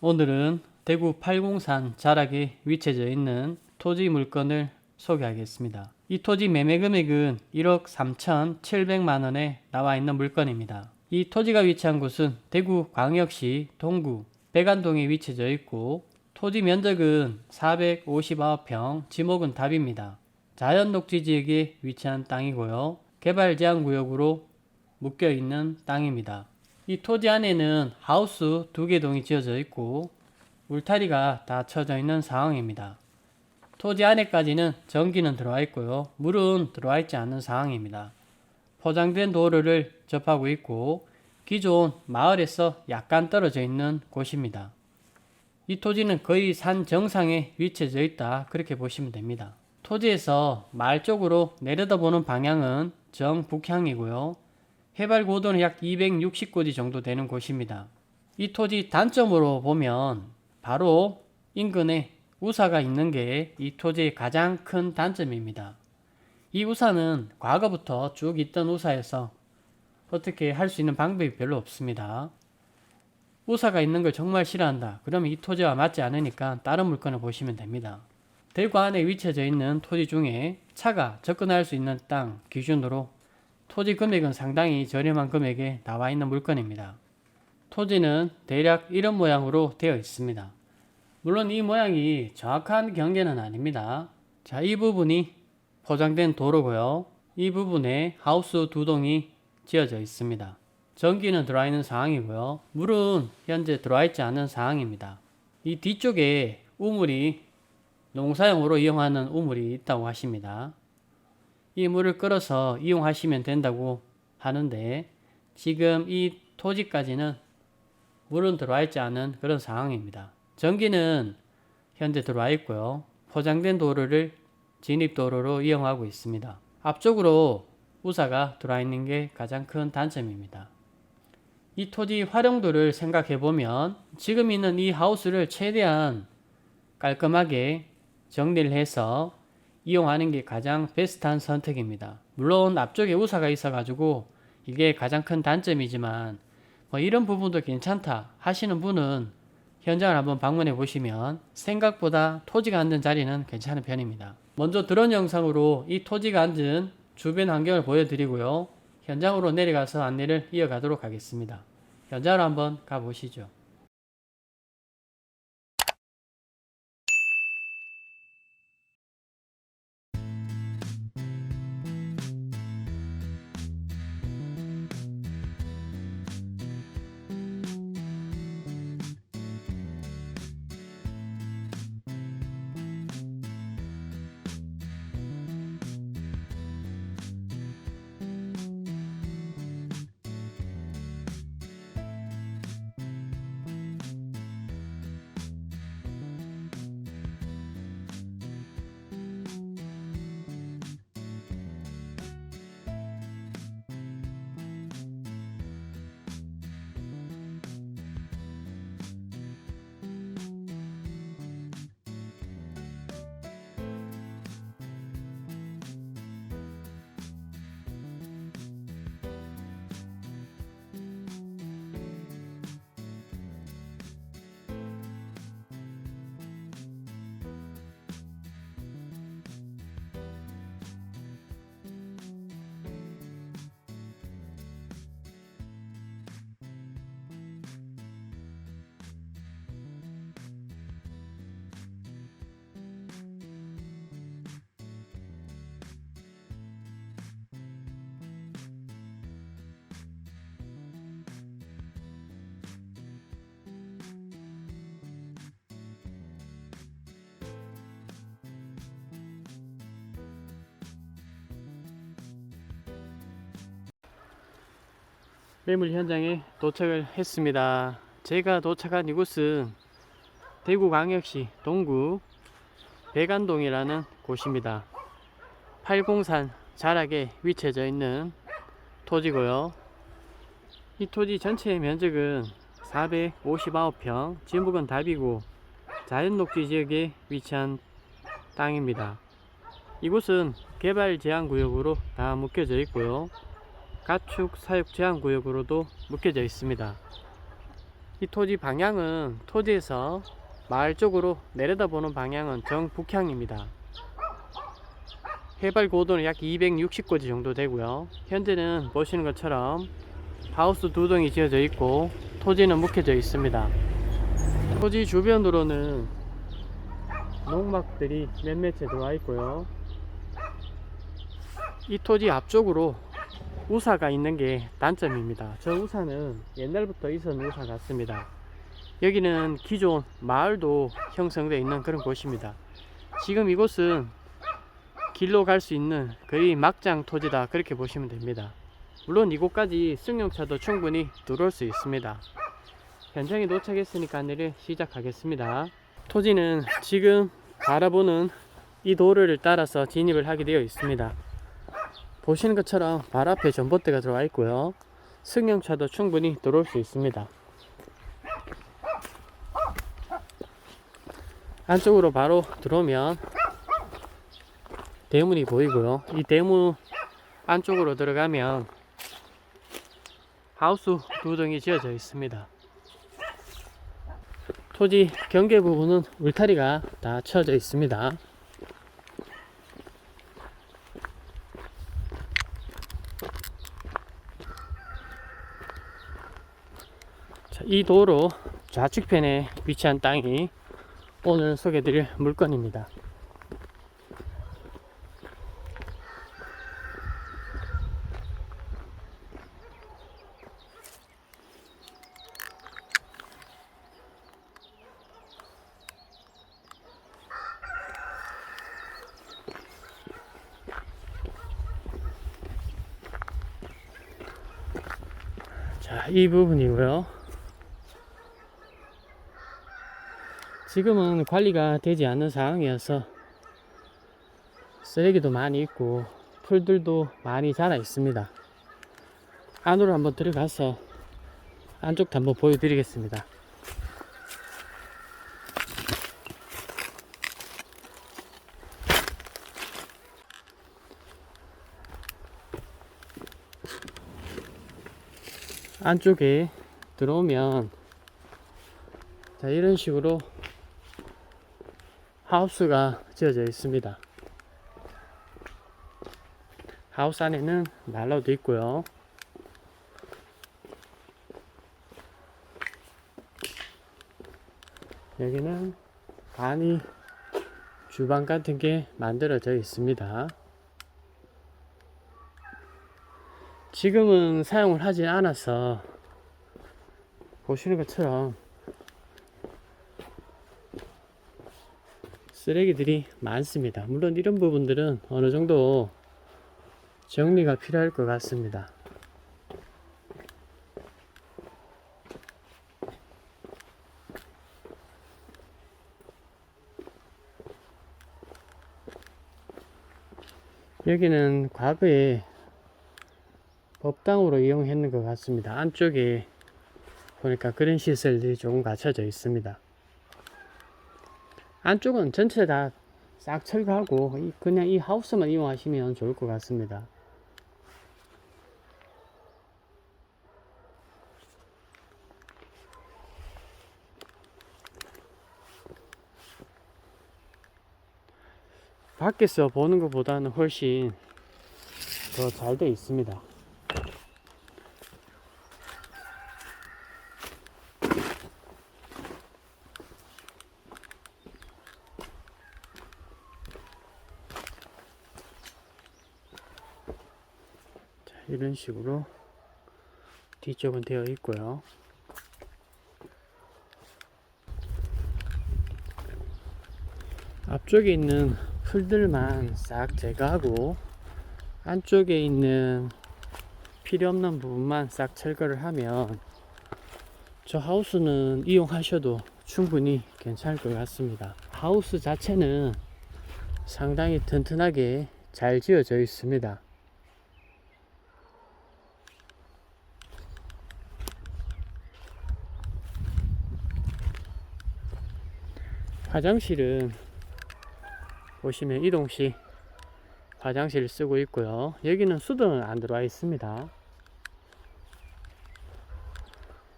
오늘은 대구 팔공산 자락에 위치해 있는 토지 물건을 소개하겠습니다. 이 토지 매매 금액은 1억 3,700만 원에 나와 있는 물건입니다. 이 토지가 위치한 곳은 대구 광역시 동구 백안동에 위치해 있고 토지 면적은 459평, 지목은 답입니다. 자연 녹지 지역에 위치한 땅이고요. 개발 제한 구역으로 묶여 있는 땅입니다. 이 토지 안에는 하우스 두 개 동이 지어져 있고 울타리가 다 쳐져 있는 상황입니다. 토지 안에까지는 전기는 들어와 있고요. 물은 들어와 있지 않는 상황입니다. 포장된 도로를 접하고 있고 기존 마을에서 약간 떨어져 있는 곳입니다. 이 토지는 거의 산 정상에 위치해 있다 그렇게 보시면 됩니다. 토지에서 마을 쪽으로 내려다보는 방향은 정북향이고요. 해발 고도는 약 260고지 정도 되는 곳입니다. 이 토지 단점으로 보면 바로 인근에 우사가 있는 게 이 토지의 가장 큰 단점입니다. 이 우사는 과거부터 쭉 있던 우사여서 어떻게 할 수 있는 방법이 별로 없습니다. 우사가 있는 걸 정말 싫어한다. 그러면 이 토지와 맞지 않으니까 다른 물건을 보시면 됩니다. 대구 안에 위치해 있는 토지 중에 차가 접근할 수 있는 땅 기준으로 토지 금액은 상당히 저렴한 금액에 나와 있는 물건입니다. 토지는 대략 이런 모양으로 되어 있습니다. 물론 이 모양이 정확한 경계는 아닙니다. 자, 이 부분이 포장된 도로고요. 이 부분에 하우스 두 동이 지어져 있습니다. 전기는 들어와 있는 상황이고요. 물은 현재 들어와 있지 않은 상황입니다. 이 뒤쪽에 우물이 농사용으로 이용하는 우물이 있다고 하십니다. 이 물을 끌어서 이용하시면 된다고 하는데 지금 이 토지까지는 물은 들어와 있지 않은 그런 상황입니다. 전기는 현재 들어와 있고요. 포장된 도로를 진입도로로 이용하고 있습니다. 앞쪽으로 우사가 들어와 있는 게 가장 큰 단점입니다. 이 토지 활용도를 생각해 보면 지금 있는 이 하우스를 최대한 깔끔하게 정리를 해서 이용하는 게 가장 베스트한 선택입니다. 물론 앞쪽에 우사가 있어가지고 이게 가장 큰 단점이지만 뭐 이런 부분도 괜찮다 하시는 분은 현장을 한번 방문해 보시면 생각보다 토지가 앉은 자리는 괜찮은 편입니다. 먼저 드론 영상으로 이 토지가 앉은 주변 환경을 보여드리고요. 현장으로 내려가서 안내를 이어가도록 하겠습니다. 현장으로 한번 가보시죠. 매물 현장에 도착을 했습니다. 제가 도착한 이곳은 대구광역시 동구 백안동이라는 곳입니다. 팔공산 자락에 위치해 있는 토지고요. 이 토지 전체 면적은 459평, 지목은 답이고 자연녹지 지역에 위치한 땅입니다. 이곳은 개발 제한 구역으로 다 묶여져 있고요. 가축 사육 제한 구역으로도 묶여져 있습니다. 이 토지 방향은 토지에서 마을 쪽으로 내려다보는 방향은 정북향입니다. 해발 고도는 약 260고지 정도 되고요. 현재는 보시는 것처럼 하우스 두 동이 지어져 있고 토지는 묵혀져 있습니다. 토지 주변으로는 농막들이 몇몇 채 들어와 있고요. 이 토지 앞쪽으로 우사가 있는 게 단점입니다. 저 우사는 옛날부터 있었는 우사 같습니다. 여기는 기존 마을도 형성되어 있는 그런 곳입니다. 지금 이곳은 길로 갈 수 있는 거의 막장 토지다 그렇게 보시면 됩니다. 물론 이곳까지 승용차도 충분히 들어올 수 있습니다. 현장에 도착했으니까 안내를 시작하겠습니다. 토지는 지금 바라보는 이 도로를 따라서 진입을 하게 되어 있습니다. 보시는 것처럼 발 앞에 전봇대가 들어와 있고요. 승용차도 충분히 들어올 수 있습니다. 안쪽으로 바로 들어오면 대문이 보이고요. 이 대문 안쪽으로 들어가면 하우스 두 동이 지어져 있습니다. 토지 경계 부분은 울타리가 다 쳐져 있습니다. 자, 이 도로 좌측편에 위치한 땅이 오늘 소개드릴 물건입니다. 자, 이 부분이고요. 지금은 관리가 되지 않는 상황이어서 쓰레기도 많이 있고 풀들도 많이 자라 있습니다. 안으로 한번 들어가서 안쪽도 한번 보여드리겠습니다. 안쪽에 들어오면 자 이런 식으로 하우스가 지어져 있습니다. 하우스 안에는 난로도 있고요. 여기는 간이 주방 같은 게 만들어져 있습니다. 지금은 사용을 하지 않아서 보시는 것처럼 쓰레기들이 많습니다. 물론 이런 부분들은 어느 정도 정리가 필요할 것 같습니다. 여기는 과거에 법당으로 이용했는 것 같습니다. 안쪽에 보니까 그런 시설들이 조금 갖춰져 있습니다. 안쪽은 전체 다 싹 철거하고 이- 그냥 이 하우스만 이용하시면 좋을 것 같습니다. 밖에서 보는 것보다는 훨씬 더잘 되어 있습니다. 이런 식으로 뒤쪽은 되어 있고요. 앞쪽에 있는 풀들만 싹 제거하고 안쪽에 있는 필요 없는 부분만 싹 철거를 하면 저 하우스는 이용하셔도 충분히 괜찮을 것 같습니다. 하우스 자체는 상당히 튼튼하게 잘 지어져 있습니다. 화장실은 보시면 이동식 화장실을 쓰고 있고요. 여기는 수도는 안 들어와 있습니다.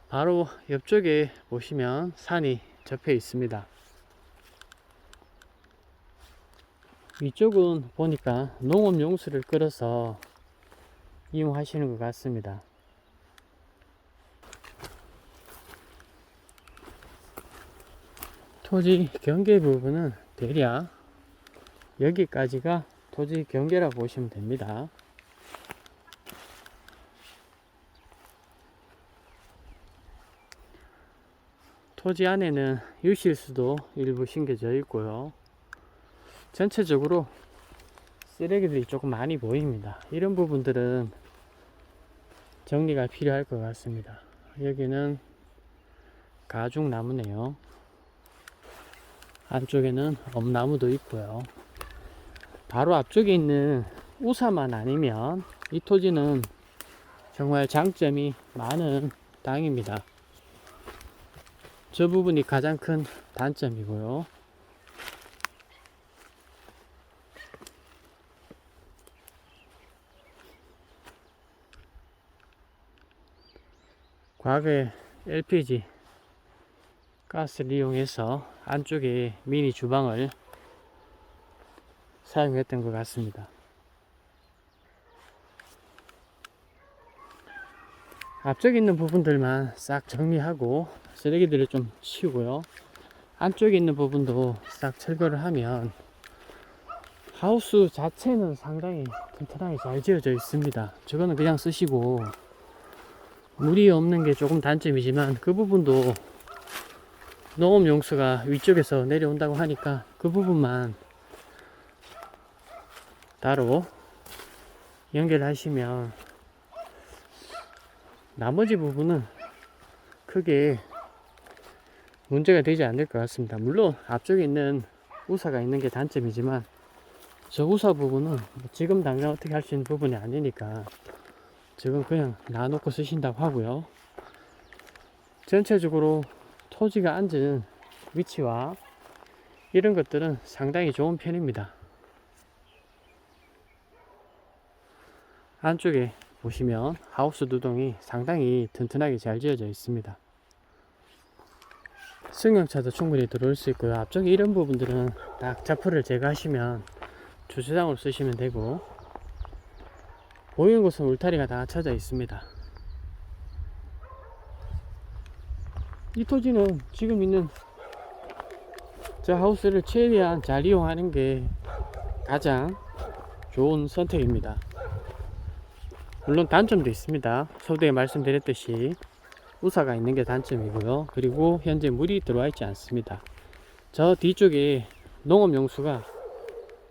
바로 옆쪽에 보시면 산이 접해 있습니다. 이쪽은 보니까 농업 용수를 끌어서 이용하시는 것 같습니다. 토지 경계 부분은 대략 여기까지가 토지 경계라고 보시면 됩니다. 토지 안에는 유실수도 일부 심겨져 있고요. 전체적으로 쓰레기들이 조금 많이 보입니다. 이런 부분들은 정리가 필요할 것 같습니다. 여기는 가죽 나무네요. 안쪽에는 엄나무도 있고요. 바로 앞쪽에 있는 우사만 아니면 이 토지는 정말 장점이 많은 땅입니다. 저 부분이 가장 큰 단점이고요. 과거에 LPG 가스를 이용해서 안쪽에 미니 주방을 사용했던 것 같습니다. 앞쪽에 있는 부분들만 싹 정리하고 쓰레기들을 좀 치우고요. 안쪽에 있는 부분도 싹 철거를 하면 하우스 자체는 상당히 튼튼하게 잘 지어져 있습니다. 저거는 그냥 쓰시고 물이 없는 게 조금 단점이지만 그 부분도 농업 용수가 위쪽에서 내려온다고 하니까 그 부분만 따로 연결하시면 나머지 부분은 크게 문제가 되지 않을 것 같습니다. 물론 앞쪽에 있는 우사가 있는 게 단점이지만 저 우사 부분은 지금 당장 어떻게 할 수 있는 부분이 아니니까 지금 그냥 놔놓고 쓰신다고 하고요. 전체적으로 토지가 앉은 위치와 이런 것들은 상당히 좋은 편입니다. 안쪽에 보시면 하우스 두동이 상당히 튼튼하게 잘 지어져 있습니다. 승용차도 충분히 들어올 수 있고요. 앞쪽에 이런 부분들은 딱 자포를 제거하시면 주차장으로 쓰시면 되고 보이는 곳은 울타리가 다 쳐져 있습니다. 이 토지는 지금 있는 저 하우스를 최대한 잘 이용하는 게 가장 좋은 선택입니다. 물론 단점도 있습니다. 서두에 말씀드렸듯이 우사가 있는 게 단점이고요. 그리고 현재 물이 들어와 있지 않습니다. 저 뒤쪽에 농업용수가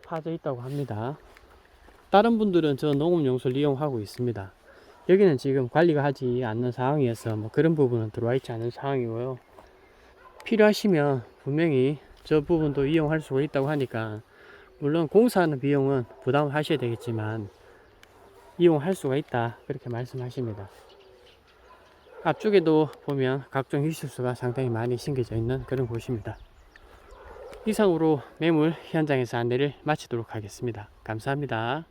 파져 있다고 합니다. 다른 분들은 저 농업용수를 이용하고 있습니다. 여기는 지금 관리가 하지 않는 상황이어서 뭐 그런 부분은 들어와 있지 않은 상황이고요. 필요하시면 분명히 저 부분도 이용할 수가 있다고 하니까 물론 공사하는 비용은 부담하셔야 되겠지만 이용할 수가 있다 그렇게 말씀하십니다. 앞쪽에도 보면 각종 휴식수가 상당히 많이 심겨져 있는 그런 곳입니다. 이상으로 매물 현장에서 안내를 마치도록 하겠습니다. 감사합니다.